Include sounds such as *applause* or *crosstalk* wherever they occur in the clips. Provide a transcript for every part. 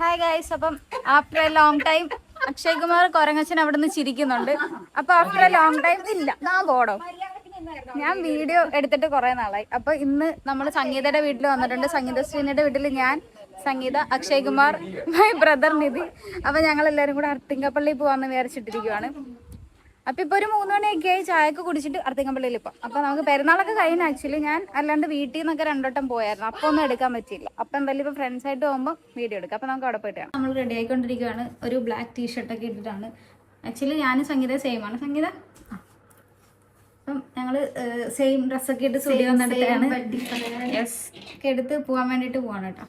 Hi guys അപ്പം after a long time Akshay Kumar കൊരങ്ങച്ചൻ അവിടെ നിന്ന് ചിരിക്കുന്നുണ്ട്. അപ്പൊ ആഫ്റ്റർ എ ലോങ് ടൈം ഇല്ല ഞാൻ പോടോ. ഞാൻ വീഡിയോ എടുത്തിട്ട് കുറെ നാളായി. അപ്പൊ ഇന്ന് നമ്മൾ സംഗീതയുടെ വീട്ടിൽ വന്നിട്ടുണ്ട്. സംഗീത ശ്രീനിയുടെ വീട്ടിൽ ഞാൻ സംഗീത അക്ഷയ് കുമാർ മൈ ബ്രദർ നിധി. അപ്പൊ ഞങ്ങൾ എല്ലാവരും കൂടെ അർത്തിങ്കപ്പള്ളി പോവാന്ന് വിചാരിച്ചിട്ടിരിക്കുവാണ്. അപ്പൊ ഇപ്പൊ ഒരു മൂന്ന് മണിയൊക്കെ ആയി ചായക്ക് കുടിച്ചിട്ട് അർത്തിങ്കപ്പള്ളിയിൽ ഇപ്പൊ. അപ്പൊ നമുക്ക് പെരുന്നാളൊക്കെ കഴിഞ്ഞ ആക്ച്വലി ഞാൻ അല്ലാണ്ട് വീട്ടിൽ നിന്നൊക്കെ രണ്ടോട്ടം പോയായിരുന്നു. അപ്പൊ ഒന്നും എടുക്കാൻ പറ്റിയില്ല. അപ്പൊ എന്തായാലും ഇപ്പൊ ഫ്രണ്ട്സ് ആയിട്ട് പോകുമ്പോൾ വീഡിയോ എടുക്കാം. അപ്പൊ നമുക്ക് അവിടെ പോയിട്ട് നമ്മൾ റെഡി ആയിക്കൊണ്ടിരിക്കുകയാണ്. ഒരു ബ്ലാക്ക് ടീഷർട്ട് ഒക്കെ ഇട്ടിട്ടാണ്. ആക്ച്വലി ഞാനും സംഗീത സെയിം ആണ്. സംഗീത. അപ്പം ഞങ്ങൾ സെയിം ഡ്രസ്സൊക്കെ ഇട്ട് സ്റ്റുഡിയോ നടത്തുകയാണ് യെസ് ഒക്കെ എടുത്ത് പോകാൻ വേണ്ടിട്ട് പോവാണ് കേട്ടോ.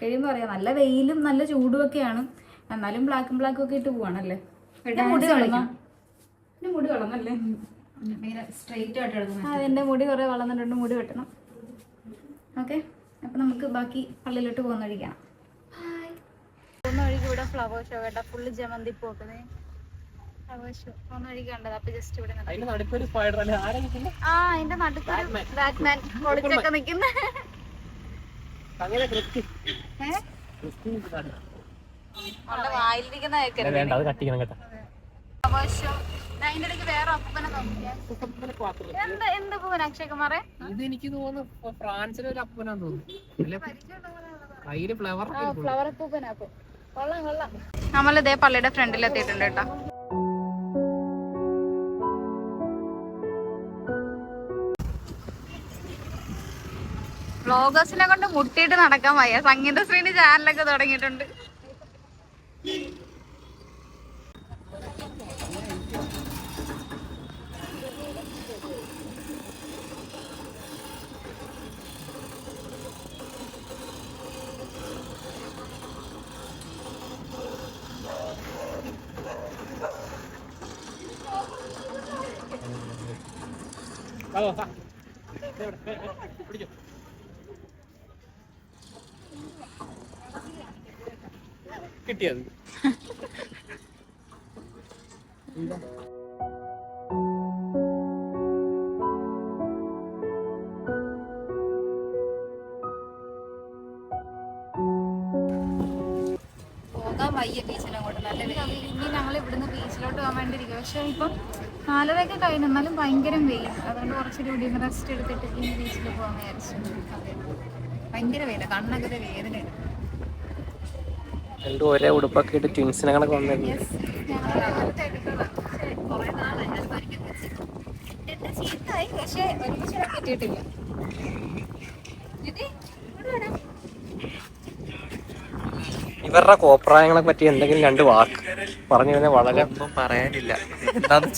കഴിയുമ്പോൾ അറിയാം. നല്ല വെയിലും നല്ല ചൂടും ഒക്കെയാണ്. എന്നാലും ബ്ലാക്കും ബ്ലാക്കും ഒക്കെ ഇട്ട് പോവാണല്ലേ? മുടി എന്റെ മുടി വളർന്നല്ലേ? സ്ട്രെയിറ്റ് ആയിട്ട് ആ മുടി കുറെ വളർന്നിട്ടുണ്ട്. മുടി വെട്ടണം. ഓക്കെ? അപ്പൊ നമുക്ക് ബാക്കി പള്ളിയിലോട്ട് പോകുന്ന വഴിക്കാം പോകുന്ന വഴിക്ക് ഇവിടെ ഫ്ലവർ ഷോ കേട്ടോ. ഫുള്ള് ജമന്തി പോക്കുന്നേ ഫ്ലവർ ഷോ പോകുന്ന കണ്ടത്. അപ്പൊ ജസ്റ്റ് ഇവിടെ അതിന്റെ ആ അതിന്റെ നടുക്ക് ബാറ്റ്മാൻ പൊളിച്ചൊക്കെ നിക്കുന്ന വായിലിരിക്കുന്ന കേട്ടോ. ഫ്ലവർ ഷോ എന്ത് എന്ത് പൂവൻ അക്ഷയകുമാറെ? ഇത് എനിക്ക് തോന്നുന്നു ഫ്രാൻസിലെ ഒരു അപ്പനാന്ന് തോന്നുന്നു. കയ്യിൽ ഫ്ലവർ ഫ്ലവർ കൊള്ളാം കൊള്ളാം. ഇതേ പള്ളിയുടെ ഫ്രണ്ടിൽ എത്തിയിട്ടുണ്ട് കേട്ടോ. വ്ളോഗേഴ്സിനെ കൊണ്ട് മുട്ടിയിട്ട് നടക്കാൻ വയ്യ. സംഗീത ശ്രീനി ചാനലൊക്കെ തുടങ്ങിയിട്ടുണ്ട്. പിടിച്ചോ കിട്ടിയത്. പോകാൻ വയ്യ ബീച്ചിലങ്ങോട്ട് നല്ല ഇനി ഞങ്ങൾ ഇവിടുന്ന് ബീച്ചിലോട്ട് പോകാൻ വേണ്ടിയിരിക്കും പക്ഷേ ഇപ്പം നാലരയൊക്കെ കഴിഞ്ഞു. എന്നാലും ഭയങ്കര വെയിൽ. അതുകൊണ്ട് കുറച്ചുകൂടി ഇവിടെ റെസ്റ്റ് എടുത്തിട്ട് ഇനി ബീച്ചിൽ പോകാൻ വിചാരിച്ചു. ഭയങ്കര വെയില. കണ്ണൊക്കെ വേദന രണ്ടും ഒരേ ഉടുപ്പൊക്കെ ഇട്ട് ട്വിൻസിനെ കണക്ക് വന്നിട്ടുണ്ട് പക്ഷേ നാളായി അത് പരിക്കും വെച്ച് ഇട്ടിട്ട് ചീത്തായി പക്ഷേ ഒരുമിച്ച് കിട്ടിയിട്ടില്ല ഇത് ഇവിടെ വരാം ഇവരുടെ കോപ്രായങ്ങളെ പറ്റി എന്തെങ്കിലും രണ്ട് വാക്ക് പറഞ്ഞു കഴിഞ്ഞാൽ വളരെ ഒന്നും പറയാനില്ല. എന്താന്ന്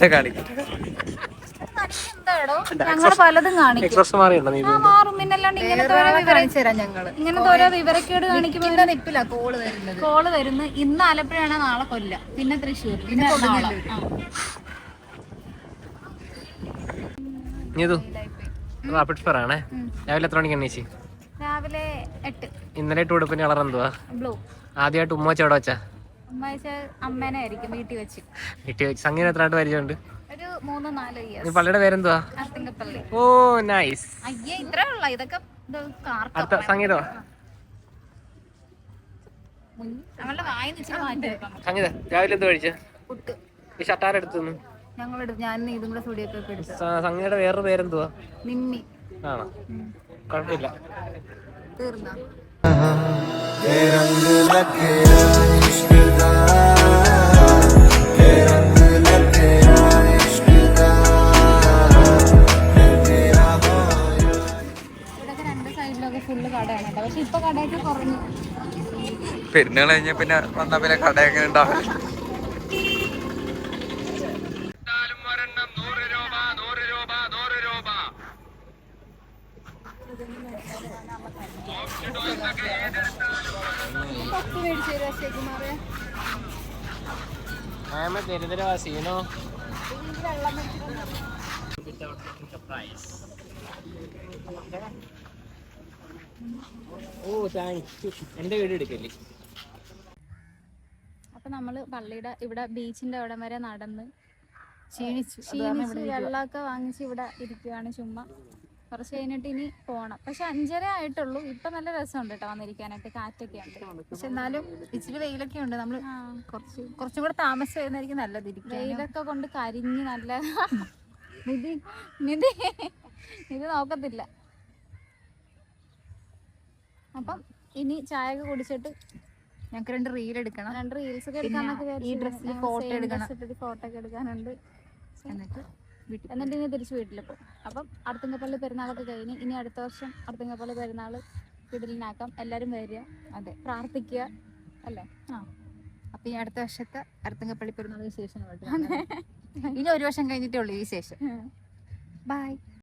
പലതും കാണിക്കും. എക്സ്പ്രസ് മാറിയുണ്ടോ നീ മാറും. പിന്നല്ലാണ്ട് ഇങ്ങനത്തെ ഓരോ വിവരം തരാം ഞങ്ങൾ. ഇങ്ങനത്തെ ഓരോ വിവരക്കേട് കാണിക്കുമ്പോൾ നിപ്പില്ല കോൾ വരുന്നത്. കോൾ വരുന്നു. ഇന്ന് ആലപ്പുഴയാണ് നാളെ കൊല്ലം. പിന്നെ തൃശ്ശൂർ. രാവിലെ എത്ര മണിക്ക് എണ്ണീച്ചി രാവിലെ എട്ട്. ഇന്നലെ ഇട്ട് ഉടുപ്പിന്റെ കളർ എന്തുവാ? ബ്ലൂ. ആദ്യമായിട്ട് ഉമ്മ വെച്ച് എവിടെ വെച്ചാ? അമ്മച്ച അമ്മേനെ ആയിരിക്കും വീട്ടിൽ വെച്ച്. വീട്ടിൽ വെച്ച്. സംഗീതം എത്ര ആയിട്ട് പരിചയമുണ്ട് നീ പള്ളിയുടെ പേരെന്തുവാ? ഓ നൈസ് ഇതൊക്കെ അടുത്ത സംഗീതോ? രാവിലെ എന്ത് കഴിച്ച? പുട്ട്. ഈ ഷട്ടാർ എടുത്തു സംഗീതയുടെ വേറൊരു പേരെന്തുവാ? നിമ്മി ആണോ? കുഴപ്പമില്ല. തീർന്ന? ഇവിടെയൊക്കെ രണ്ട് സൈഡിലൊക്കെ കടയാണ് കേട്ടോ. പക്ഷെ ഇപ്പൊ കടയൊക്കെ കുറഞ്ഞു. പെരുന്നാൾ കഴിഞ്ഞ പിന്നെ വന്നാ പിന്നെ കട എങ്ങനെ ദരിദ്രവാസിനോ ഓ താങ്ക്സ് എന്റെ വീട് എടുക്കല്ലേ? അപ്പൊ നമ്മൾ പള്ളിയുടെ ഇവിടെ ബീച്ചിന്റെ അവിടെ വരെ നടന്ന് ക്ഷീണിച്ചു ക്ഷീണിച്ച് വെള്ളമൊക്കെ വാങ്ങിച്ച് ഇവിടെ ഇരിക്കുകയാണ് ചുമ്മാ. കുറച്ച് കഴിഞ്ഞിട്ട് ഇനി പോകണം പക്ഷെ അഞ്ചര ആയിട്ടുള്ളൂ. ഇപ്പൊ നല്ല രസമുണ്ട് കേട്ടോ വന്നിരിക്കാനായിട്ട്. കാറ്റൊക്കെ ഉണ്ട്. പക്ഷെ എന്നാലും ഇച്ചിരി വെയിലൊക്കെ ഉണ്ട്. നമ്മൾ കുറച്ച് കുറച്ചും കൂടെ താമസം വരുന്നതായിരിക്കും നല്ലത്. വെയിലൊക്കെ കൊണ്ട് കരിഞ്ഞ് നല്ല *laughs* നിധി നിധി ഇത് നോക്കത്തില്ല. അപ്പം ഇനി ചായ ഒക്കെ കുടിച്ചിട്ട് ഞങ്ങക്ക് രണ്ട് റീൽ എടുക്കണം. രണ്ട് റീൽസ് ഒക്കെ എടുക്കാൻ ഈ ഡ്രസ്സിൽ ഫോട്ടോ എടുക്കണം. ഫോട്ടോ ഒക്കെ എടുക്കാനുണ്ട്. എന്നിട്ട് എന്നിട്ട് ഇനി തിരിച്ച് വീട്ടിൽ പോകും അപ്പം അടുത്തങ്കപ്പള്ളി പെരുന്നാളൊക്കെ കഴിഞ്ഞ് ഇനി അടുത്ത വർഷം അടുത്തങ്കപ്പള്ളി പെരുന്നാൾ വീട്ടിലിനാക്കാം എല്ലാവരും വരിക. അതെ പ്രാർത്ഥിക്കുക. അല്ലേ? ആ. അപ്പൊ ഈ അടുത്ത വർഷത്തെ അടുത്തുങ്കപ്പള്ളി പെരുന്നാൾ ശേഷം ഇനി ഒരു വർഷം കഴിഞ്ഞിട്ടേ ഉള്ളൂ ഈ വിശേഷം. ബൈ